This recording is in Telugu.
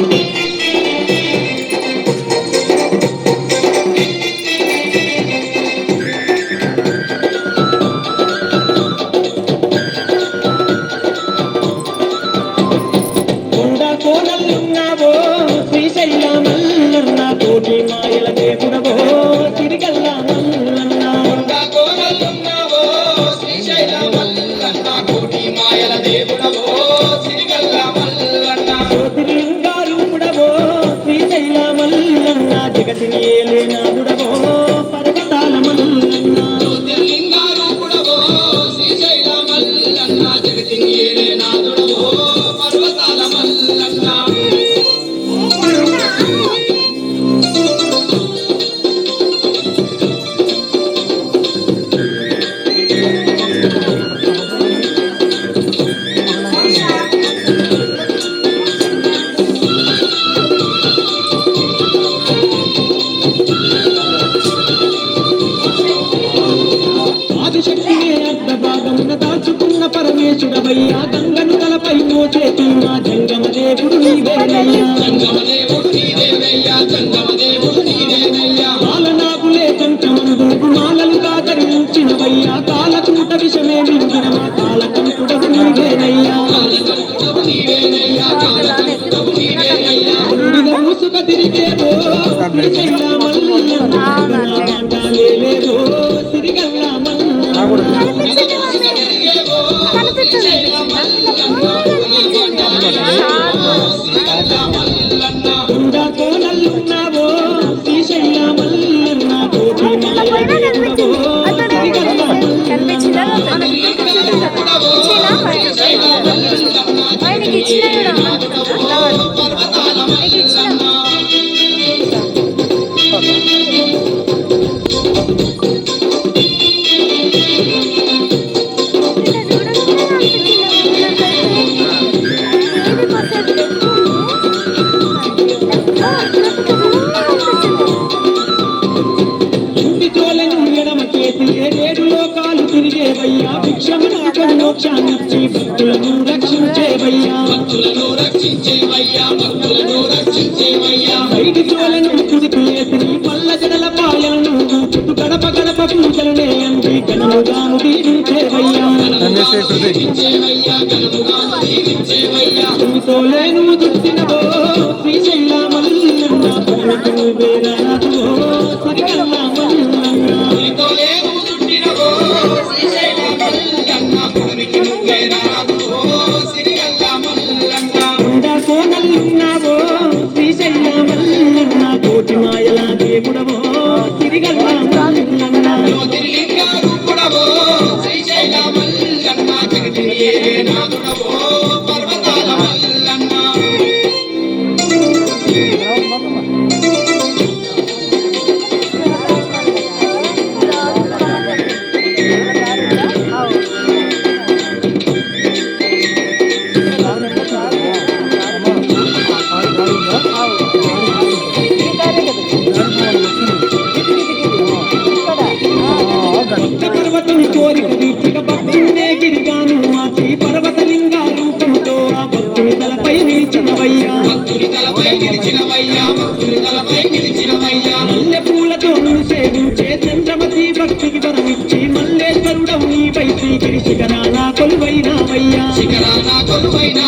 えっ? activity. దాచుకున్న పరమేశుడవయ్యా గంగను తలపై మోచేతున్నా జంగమ దేవుడు బాలనాగులే జంకమను దూకు మాలలుగా కరుణించినవయ్యా కాలకూట విషమే విడిగినవా కాలకూటకు నీవేనయ్యా తిరిగేదో Congratulations. రాజ్యాంగంపై భక్తులను రక్షించేవయ్యా భక్తులను రక్షించేవయ్యా భక్తులను రక్షించేవయ్యా బయటి తోలను కుడికి వేసి పల్ల జడల పాయలను చుట్టు గడప గడప పూజలనే అంది కనులుగాను దీవించేవయ్యా కనులుగాను దీవించేవయ్యా తోలేను దుట్టినవో గుండె కొలువైనా